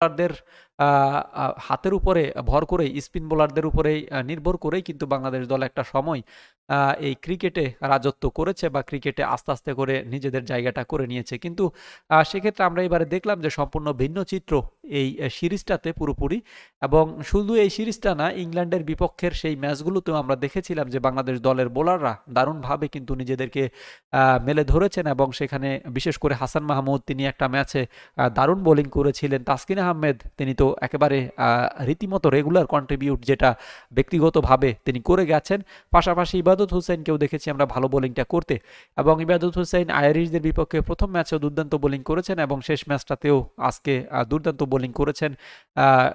বোলারদের হাতের উপরে ভর করেই, স্পিন বোলারদের উপরেই নির্ভর করেই কিন্তু বাংলাদেশ দল একটা সময় এই ক্রিকেটে রাজত্ব করেছে বা ক্রিকেটে আস্তে আস্তে করে নিজেদের জায়গাটা করে নিয়েছে। কিন্তু সেক্ষেত্রে আমরা এবারে দেখলাম যে সম্পূর্ণ ভিন্ন চিত্র এই সিরিজটাতে পুরোপুরি এবং শুধু এই সিরিজটা না, ইংল্যান্ডের বিপক্ষের সেই ম্যাচগুলোতেও আমরা দেখেছিলাম যে বাংলাদেশ দলের বোলাররা দারুণভাবে কিন্তু নিজেদেরকে মেলে ধরেছেন এবং সেখানে বিশেষ করে হাসান মাহমুদ, তিনি একটা ম্যাচে দারুণ বোলিং করেছিলেন। তাসকিন আহমেদ, তিনি তো একেবারে রীতিমতো রেগুলার কন্ট্রিবিউট যেটা ব্যক্তিগতভাবে তিনি করে গেছেন। পাশাপাশি ইবাদত হুসেনকেও দেখেছি আমরা ভালো বোলিংটা করতে এবং ইবাদত হুসেন আয়ারিশদের বিপক্ষে প্রথম ম্যাচেও দুর্দান্ত বোলিং করেছেন এবং শেষ ম্যাচটাতেও আজকে দুর্দান্ত বোলিং করেছেন।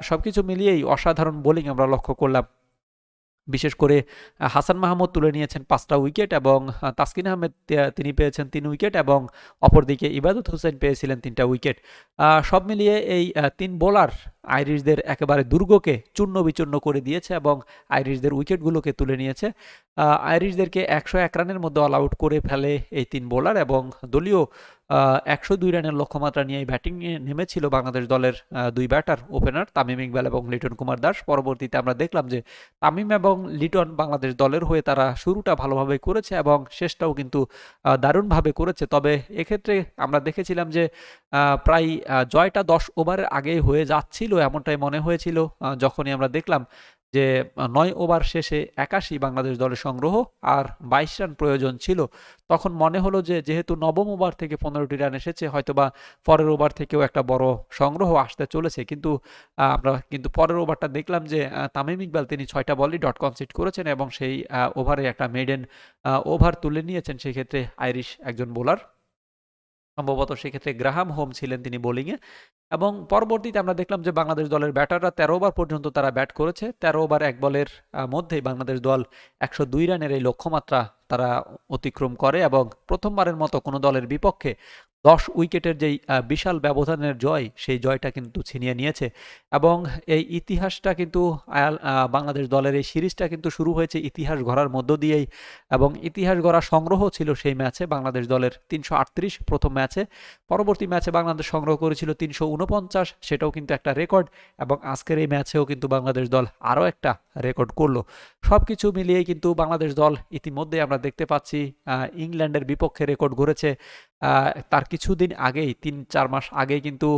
সব কিছু মিলিয়েই অসাধারণ বোলিং আমরা লক্ষ্য করলাম। বিশেষ করে হাসান মাহমুদ তুলে নিয়েছেন পাঁচটা উইকেট এবং তাসকিন আহমেদ তিনি পেয়েছেন তিন উইকেট এবং অপরদিকে ইবাদত হোসেন পেয়েছিলেন তিনটা উইকেট। সব মিলিয়ে এই তিন বোলার আইরিশদের একেবারে দুর্গকে চূর্ণ বিচূর্ণ করে দিয়েছে এবং আইরিশদের উইকেটগুলোকে তুলে নিয়েছে। আইরিশদেরকে একশো এক রানের মধ্যে অল আউট করে ফেলে এই তিন বোলার এবং দলীয় একশো দুই রানের লক্ষ্যমাত্রা নিয়ে ব্যাটিং নেমেছিল বাংলাদেশ দলের দুই ব্যাটার ওপেনার তামিম ইকবাল এবং লিটন কুমার দাস। পরবর্তীতে আমরা দেখলাম যে তামিম এবং লিটন বাংলাদেশ দলের হয়ে তারা শুরুটা ভালোভাবে করেছে এবং শেষটাও কিন্তু দারুণভাবে করেছে। তবে এক্ষেত্রে আমরা দেখেছিলাম যে প্রায় জয়টা দশ ওভারের আগেই হয়ে যাচ্ছিল। এমনটাই মনে হয়েছিল। যখনই আমরা দেখলাম যে নয় ওভার শেষে একাশি বাংলাদেশ দলের সংগ্রহ আর বাইশ রান প্রয়োজন ছিল, তখন মনে হলো যে, যেহেতু নবম ওভার থেকে পনেরোটি রান এসেছে, হয়তোবা পরের ওভার থেকেও একটা বড় সংগ্রহ আসতে চলেছে। কিন্তু আমরা কিন্তু পরের ওভারটা দেখলাম যে তামিম ইকবাল তিনি ছয়টা বলই ডট কনসিট করেছেন এবং সেই ওভারে একটা মেডেন ওভার তুলে নিয়েছেন। সেক্ষেত্রে আইরিশ একজন বোলার সম্ভবত সেক্ষেত্রে গ্রাহাম হোম ছিলেন তিনি বোলিংয়ে। এবং পরবর্তীতে আমরা দেখলাম যে বাংলাদেশ দলের ব্যাটাররা তেরো ওভার পর্যন্ত তারা ব্যাট করেছে। তেরো ওভার এক বলের মধ্যেই বাংলাদেশ দল একশো দুই রানের এই লক্ষ্যমাত্রা তারা অতিক্রম করে এবং প্রথমবারের মতো কোনো দলের বিপক্ষে দশ উইকেটের যেই বিশাল ব্যবধানের জয়, সেই জয়টা কিন্তু ছিনিয়ে নিয়েছে। এবং এই ইতিহাসটা কিন্তু বাংলাদেশ দলের এই সিরিজটা কিন্তু শুরু হয়েছে ইতিহাস গড়ার মধ্য দিয়েই। এবং ইতিহাস গড়া সংগ্রহ ছিল সেই ম্যাচে, বাংলাদেশ দলের তিনশো আটত্রিশ প্রথম ম্যাচে। পরবর্তী ম্যাচে বাংলাদেশ সংগ্রহ করেছিল তিনশো উনপঞ্চাশ, সেটাও কিন্তু একটা রেকর্ড। এবং আজকের এই ম্যাচেও কিন্তু বাংলাদেশ দল আরও একটা রেকর্ড করল। সব কিছু মিলিয়েই কিন্তু বাংলাদেশ দল ইতিমধ্যে আমরা দেখতে পাচ্ছি ইংল্যান্ডের বিপক্ষে রেকর্ড গড়েছে। তার কিছুদিন আগেই, তিন, চার মাস আগেই কিন্তু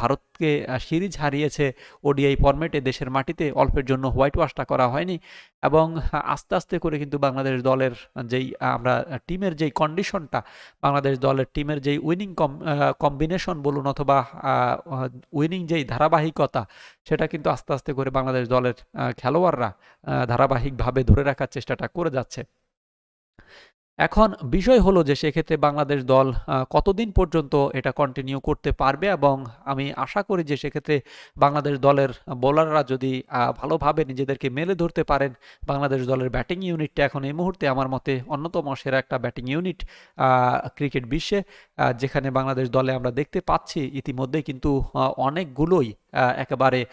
ভারতকে সিরিজ হারিয়েছে ওডিআই ফরম্যাটে, দেশের মাটিতে অল্পের জন্য হোয়াইট ওয়াশটা করা হয়নি এবং আস্তে আস্তে করে কিন্তু বাংলাদেশ দলের যেই আমরা টিমের যেই কন্ডিশনটা বাংলাদেশ দলের টিমের যেই উইনিং কম কম্বিনেশন বলুন অথবা উইনিং যেই ধারাবাহিকতা, সেটা কিন্তু আস্তে আস্তে করে বাংলাদেশ দলের খেলোয়াড়রা ধারাবাহিকভাবে ধরে রাখার চেষ্টাটা করে যাচ্ছে। এখন বিষয় হলো যে সেক্ষেত্রে বাংলাদেশ দল কতদিন পর্যন্ত এটা কন্টিনিউ করতে পারবে এবং আমি আশা করি যে সেক্ষেত্রে বাংলাদেশ দলের বোলাররা যদি ভালোভাবে নিজেদেরকে মেলে ধরতে পারেন, বাংলাদেশ দলের ব্যাটিং ইউনিটটা এখন এই মুহূর্তে আমার মতে অন্যতম সেরা একটা ব্যাটিং ইউনিট ক্রিকেট বিশ্বে যেখানে বাংলাদেশ দলে আমরা দেখতে পাচ্ছি ইতিমধ্যে কিন্তু অনেকগুলোই একেবারে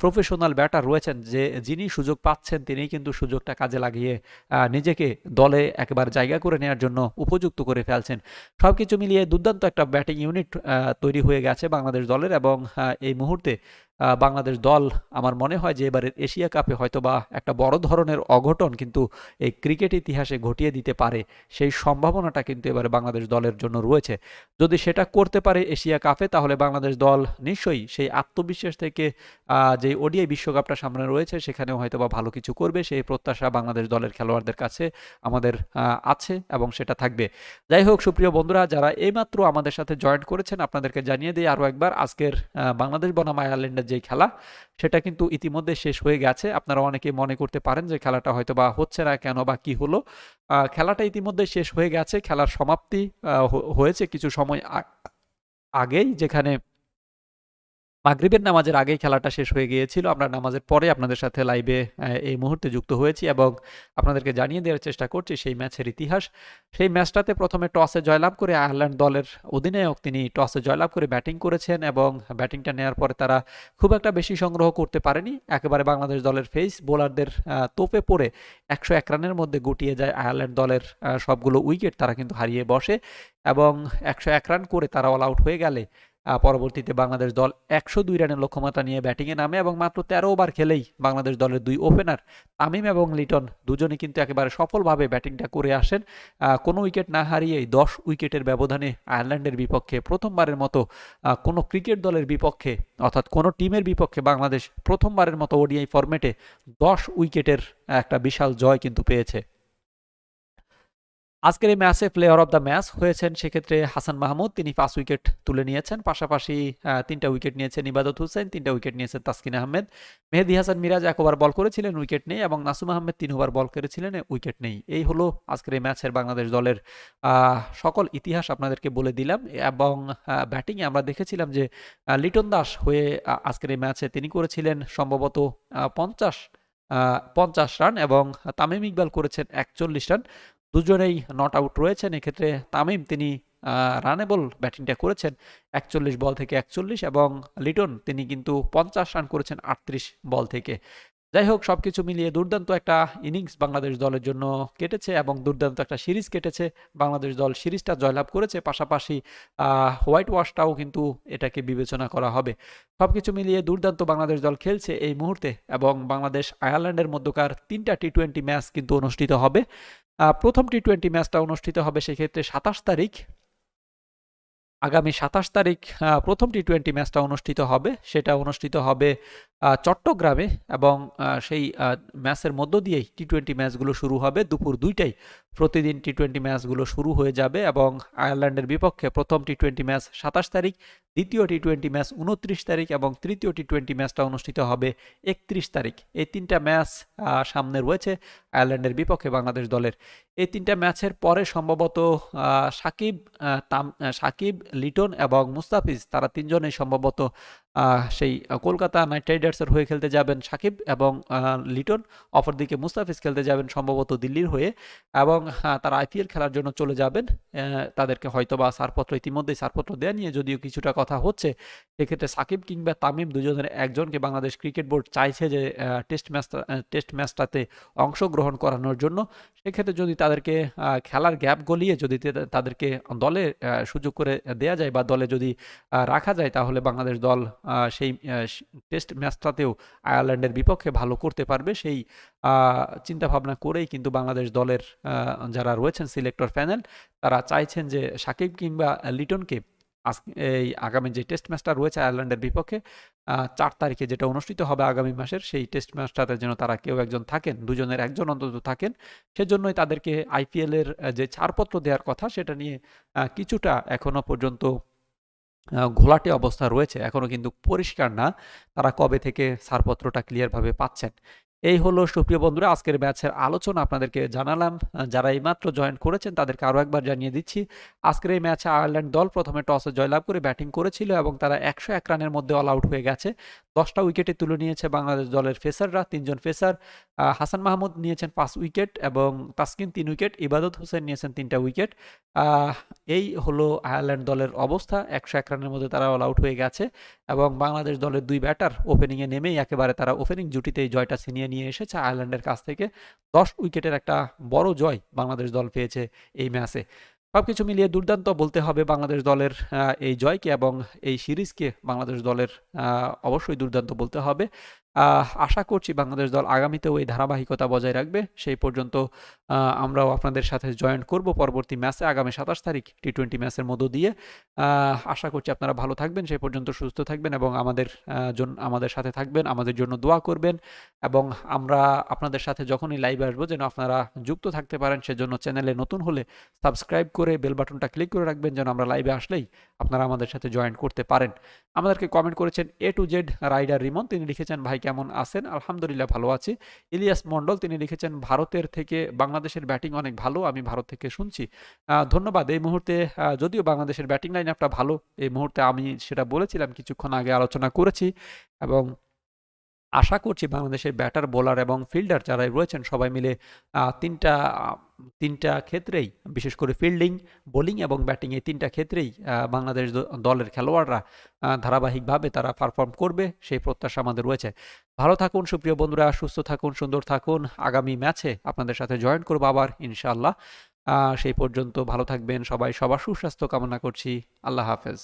প্রফেশনাল ব্যাটার রয়েছেন যে যিনি সুযোগ পাচ্ছেন তিনি কিন্তু সুযোগটা কাজে লাগিয়ে নিজেকে দলে একেবারে জায়গা করে নেওয়ার জন্য উপযুক্ত করে ফেলছেন। সব কিছু মিলিয়ে দুর্দান্ত একটা ব্যাটিং ইউনিট তৈরি হয়ে গেছে বাংলাদেশ দলের এবং এই মুহূর্তে বাংলাদেশ দল আমার মনে হয় যে এবারের এশিয়া কাপে হয়তোবা একটা বড় ধরনের অঘটন কিন্তু এই ক্রিকেট ইতিহাসে ঘটিয়ে দিতে পারে, সেই সম্ভাবনাটা কিন্তু এবারে বাংলাদেশ দলের জন্য রয়েছে। যদি সেটা করতে পারে এশিয়া কাপে, তাহলে বাংলাদেশ দল নিশ্চয়ই সেই আত্মবিশ্বাস থেকে যে ওডিআই বিশ্বকাপটা সামনে রয়েছে, সেখানেও হয়তোবা ভালো কিছু করবে, সেই প্রত্যাশা বাংলাদেশ দলের খেলোয়াড়দের কাছে আমাদের আছে এবং সেটা থাকবে। যাই হোক, সুপ্রিয় বন্ধুরা, যারা এইমাত্র আমাদের সাথে জয়েন করেছেন, আপনাদেরকে জানিয়ে দিই আরও একবার, আজকের বাংলাদেশ বনাম আয়ারল্যান্ডের যে খেলা, সেটা কিন্তু ইতিমধ্যে শেষ হয়ে গেছে। আপনারা অনেকে মনে করতে পারেন যে খেলাটা হয়তো বা হচ্ছে না কেন বা কি হলো। খেলাটা ইতিমধ্যে শেষ হয়ে গেছে, খেলার সমাপ্তি হয়েছে কিছু সময় আগেই যেখানে মাগরিবের নামাজের আগেই খেলাটা শেষ হয়ে গিয়েছিল। আমরা নামাজের পরে আপনাদের সাথে লাইভে এই মুহূর্তে যুক্ত হয়েছি এবং আপনাদেরকে জানিয়ে দেওয়ার চেষ্টা করছি সেই ম্যাচের ইতিহাস। সেই ম্যাচটাতে প্রথমে টসে জয়লাভ করে আয়ারল্যান্ড দলের অধিনায়ক তিনি টসে জয়লাভ করে ব্যাটিং করেছেন এবং ব্যাটিংটা নেওয়ার পরে তারা খুব একটা বেশি সংগ্রহ করতে পারেনি। একেবারে বাংলাদেশ দলের ফেস বোলারদের তোপে পড়ে একশো এক রানের মধ্যে গুটিয়ে যায় আয়ারল্যান্ড দলের সবগুলো উইকেট তারা কিন্তু হারিয়ে বসে এবং একশো এক রান করে তারা অল আউট হয়ে গেলে পরবর্তীতে বাংলাদেশ দল একশো দুই রানের লক্ষ্যমাত্রা নিয়ে ব্যাটিংয়ে নামে এবং মাত্র তেরো ওভার খেলেই বাংলাদেশ দলের দুই ওপেনার তামিম এবং লিটন দুজনে কিন্তু একেবারে সফলভাবে ব্যাটিংটা করে আসেন। কোনো উইকেট না হারিয়েই দশ উইকেটের ব্যবধানে আয়ারল্যান্ডের বিপক্ষে প্রথমবারের মতো কোনো ক্রিকেট দলের বিপক্ষে অর্থাৎ কোনো টিমের বিপক্ষে বাংলাদেশ প্রথমবারের মতো ওডিআই ফরম্যাটে দশ উইকেটের একটা বিশাল জয় কিন্তু পেয়েছে। আজকের এই ম্যাচে প্লেয়ার অফ দ্য ম্যাচ হয়েছেন সেক্ষেত্রে হাসান মাহমুদ। তিনি পাঁচ উইকেট তুলে নিয়েছেন। পাশাপাশি তিনটা উইকেট নিয়েছেন ইবাদত হোসেন, তিনটা উইকেট নিয়েছেন তাসকিন আহমেদ। মেহেদি হাসান মিরাজ এক ওভার বল করেছিলেন উইকেট নেই এবং নাসুম আহমেদ তিন ওভার বল করেছিলেন উইকেট নেই। এই হলো আজকের এই ম্যাচের বাংলাদেশ দলের সকল ইতিহাস আপনাদেরকে বলে দিলাম। এবং ব্যাটিংয়ে আমরা দেখেছিলাম যে লিটন দাস হয়ে আজকের এই ম্যাচে তিনি করেছিলেন সম্ভবত পঞ্চাশ পঞ্চাশ রান এবং তামিম ইকবাল করেছেন একচল্লিশ রান দুজনেই নট আউট রয়েছেন। এক্ষেত্রে তামিম, তিনি রানেবল ব্যাটিংটা করেছেন, একচল্লিশ বল থেকে একচল্লিশ এবং লিটন, তিনি কিন্তু পঞ্চাশ রান করেছেন আটত্রিশ বল থেকে। যাই হোক সবকিছু মিলিয়ে দুর্দান্ত একটা ইনিংস বাংলাদেশ দলের জন্য কেটেছে এবং দুর্দান্ত একটা সিরিজ কেটেছে। বাংলাদেশ দল সিরিজটা জয়লাভ করেছে, পাশাপাশি হোয়াইট ওয়াশটাও কিন্তু এটাকে বিবেচনা করা হবে। সবকিছু মিলিয়ে দুর্দান্ত বাংলাদেশ দল খেলছে এই মুহূর্তে এবং বাংলাদেশ আয়ারল্যান্ডের মধ্যকার তিনটা টি টোয়েন্টি ম্যাচ কিন্তু অনুষ্ঠিত হবে। প্রথম টি টোয়েন্টি ম্যাচটা অনুষ্ঠিত হবে সেক্ষেত্রে সাতাশ তারিখ। আগামী সাতাশ তারিখ প্রথম টি টোয়েন্টি ম্যাচটা অনুষ্ঠিত হবে। সেটা অনুষ্ঠিত হবে চট্টগ্রামে এবং সেই ম্যাচের মধ্য দিয়েই টি টোয়েন্টি ম্যাচগুলো শুরু হবে দুপুর দুইটায়। প্রতিদিন টি টোয়েন্টি ম্যাচগুলো শুরু হয়ে যাবে এবং আয়ারল্যান্ডের বিপক্ষে প্রথম টি টোয়েন্টি ম্যাচ সাতাশ তারিখ, দ্বিতীয় টি টোয়েন্টি ম্যাচ উনত্রিশ তারিখ এবং তৃতীয় টি টোয়েন্টি ম্যাচটা অনুষ্ঠিত হবে একত্রিশ তারিখ। এই তিনটা ম্যাচ সামনে রয়েছে আয়ারল্যান্ডের বিপক্ষে বাংলাদেশ দলের। এই তিনটা ম্যাচের পরে সম্ভবত সাকিব তাম সাকিব, লিটন এবং মুস্তাফিজ, তারা তিনজনেই সম্ভবত সেই কলকাতা নাইট রাইডার্সের হয়ে খেলতে যাবেন সাকিব এবং লিটন। অপরদিকে মুস্তাফিজ খেলতে যাবেন সম্ভবত দিল্লির হয়ে এবং তারা আইপিএল খেলার জন্য চলে যাবেন। তাদেরকে হয়তো বা ছাড়পত্র ইতিমধ্যেই ছাড়পত্র দেওয়া নিয়ে যদিও কিছুটা কথা হচ্ছে, সেক্ষেত্রে সাকিব কিংবা তামিম দুজনের একজনকে বাংলাদেশ ক্রিকেট বোর্ড চাইছে যে টেস্ট ম্যাচটা টেস্ট ম্যাচটাতে অংশগ্রহণ করানোর জন্য। সেক্ষেত্রে যদি তাদেরকে খেলার গ্যাপ গলিয়ে যদি তাদেরকে দলে সুযোগ করে দেয়া যায় বা দলে যদি রাখা যায় তাহলে বাংলাদেশ দল সেই টেস্ট ম্যাচটাতেও আয়ারল্যান্ডের বিপক্ষে ভালো করতে পারবে সেই চিন্তা ভাবনা করেই কিন্তু বাংলাদেশ দলের যারা রয়েছেন সিলেক্টর প্যানেল তারা চাইছেন যে সাকিব কিংবা লিটনকে এই আগামী যে টেস্ট ম্যাচটা রয়েছে আয়ারল্যান্ডের বিপক্ষে চার তারিখে যেটা অনুষ্ঠিত হবে আগামী মাসের, সেই টেস্ট ম্যাচটাতে যেন তারা কেউ একজন থাকেন, দুজনের একজন অন্তত থাকেন, সেজন্যই তাদেরকে আইপিএলের যে ছাড়পত্র দেওয়ার কথা, সেটা নিয়ে কিছুটা এখনও পর্যন্ত ঘোলাটে অবস্থা রয়েছে এখনও কিন্তু পরিষ্কার না। তারা কবে থেকে ছাড়পত্রটা ক্লিয়ারভাবে পাচ্ছেন? এই হলো সুপ্রিয় বন্ধুরা, আজকের ম্যাচের আলোচনা আপনাদেরকে জানালাম। যারা এইমাত্র জয়েন করেছেন তাদেরকে আরও একবার জানিয়ে দিচ্ছি, আজকের এই ম্যাচে আয়ারল্যান্ড দল প্রথমে টসে জয়লাভ করে ব্যাটিং করেছিল এবং তারা একশো এক রানের মধ্যে অল আউট হয়ে গেছে। দশটা উইকেটে তুলে নিয়েছে বাংলাদেশ দলের ফেসাররা তিনজন ফেসার হাসান মাহমুদ নিয়েছেন পাঁচ উইকেট এবং তাসকিন তিন উইকেট ইবাদত হোসেন নিয়েছেন তিনটা উইকেট এই হলো আয়ারল্যান্ড দলের অবস্থা, একশো এক রানের মধ্যে তারা অল আউট হয়ে গেছে এবং বাংলাদেশ দলের দুই ব্যাটার ওপেনিংয়ে নেমেই একেবারে তারা ওপেনিং জুটিতেই জয়টা ছিনিয়ে নিয়ে এসেছে আয়ারল্যান্ডের কাছ থেকে। দশ উইকেটের একটা বড় জয় বাংলাদেশ দল পেয়েছে এই ম্যাচে। সব কিছু মিলিয়ে দুর্দান্ত বলতে হবে বাংলাদেশ দলের এই জয়কে এবং এই সিরিজকে বাংলাদেশ দলের অবশ্যই দুর্দান্ত বলতে হবে। আশা করছি বাংলাদেশ দল আগামীতেও এই ধারাবাহিকতা বজায় রাখবে। সেই পর্যন্ত আমরাও আপনাদের সাথে জয়েন করব পরবর্তী ম্যাচে আগামী সাতাশ তারিখ টি টোয়েন্টি ম্যাচের মধ্য দিয়ে। আশা করছি আপনারা ভালো থাকবেন, সেই পর্যন্ত সুস্থ থাকবেন এবং আমাদের জন্য আমাদের সাথে থাকবেন, আমাদের জন্য দোয়া করবেন এবং আমরা আপনাদের সাথে যখনই লাইভে আসব যেন আপনারা যুক্ত থাকতে পারেন, সেজন্য চ্যানেলে নতুন হলে সাবস্ক্রাইব করে বেল বাটনটা ক্লিক করে রাখবেন যেন আমরা লাইভে আসলেই আপনারা আমাদের সাথে জয়েন করতে পারেন। আমাদেরকে কমেন্ট করেছেন A to Z rider Rimon, তিনি লিখেছেন, ভাই কেমন আছেন? আলহামদুলিল্লাহ ভালো আছি। ইলিয়াস মন্ডল তিনি লিখেছেন, ভারতের থেকে বাংলাদেশের ব্যাটিং অনেক ভালো, আমি ভারত থেকে শুনছি। ধন্যবাদ এই মুহূর্তে। যদিও বাংলাদেশের ব্যাটিং লাইন আপটা ভালো, এই মুহূর্তে আমি সেটা বলেছিলাম, কিছুক্ষণ আগে আলোচনা করেছি এবং আশা করছি বাংলাদেশের ব্যাটার, বোলার এবং ফিল্ডার যারা রয়েছেন সবাই মিলে তিনটা তিনটা ক্ষেত্রেই, বিশেষ করে ফিল্ডিং, বোলিং এবং ব্যাটিং এই তিনটা ক্ষেত্রেই বাংলাদেশ দলের খেলোয়াড়রা ধারাবাহিকভাবে তারা পারফর্ম করবে, সেই প্রত্যাশা আমাদের রয়েছে। ভালো থাকুন, সুপ্রিয় বন্ধুরা, সুস্থ থাকুন, সুন্দর থাকুন। আগামী ম্যাচে আপনাদের সাথে জয়েন করব আবার, ইনশাআল্লাহ। সেই পর্যন্ত ভালো থাকবেন সবাই। সবার সুস্বাস্থ্য কামনা করছি। আল্লাহ হাফেজ।